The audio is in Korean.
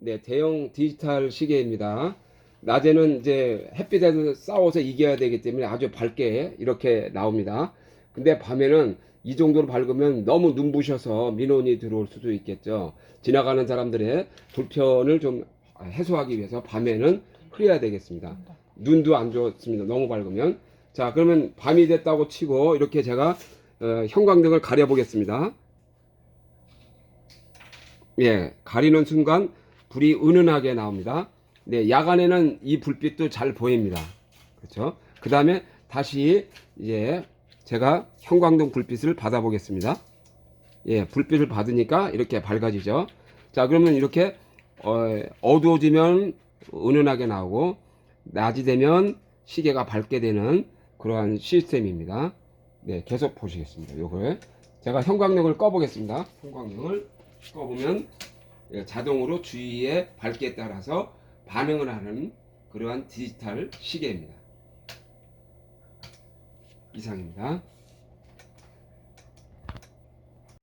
네, 대형 디지털 시계입니다. 낮에는 이제 햇빛에서 싸워서 이겨야 되기 때문에 아주 밝게 이렇게 나옵니다. 근데 밤에는 이 정도로 밝으면 너무 눈부셔서 민원이 들어올 수도 있겠죠. 지나가는 사람들의 불편을 좀 해소하기 위해서 밤에는 흐려야 되겠습니다. 눈도 안 좋습니다. 너무 밝으면. 자, 그러면 밤이 됐다고 치고 이렇게 제가 어, 형광등을 가려 보겠습니다. 예, 가리는 순간 불이 은은하게 나옵니다. 네, 야간에는 이 불빛도 잘 보입니다. 그렇죠? 그 다음에 다시 이제 제가 형광등 불빛을 받아 보겠습니다. 예, 불빛을 받으니까 이렇게 밝아지죠. 자, 그러면 이렇게 어, 어두워지면 은은하게 나오고 낮이 되면 시계가 밝게 되는 그러한 시스템입니다. 네, 계속 보시겠습니다. 요걸 제가 형광등을 꺼 보겠습니다. 형광등을 꺼보면 예, 자동으로 주위의 밝기에 따라서 반응을 하는 그러한 디지털 시계입니다. 이상입니다.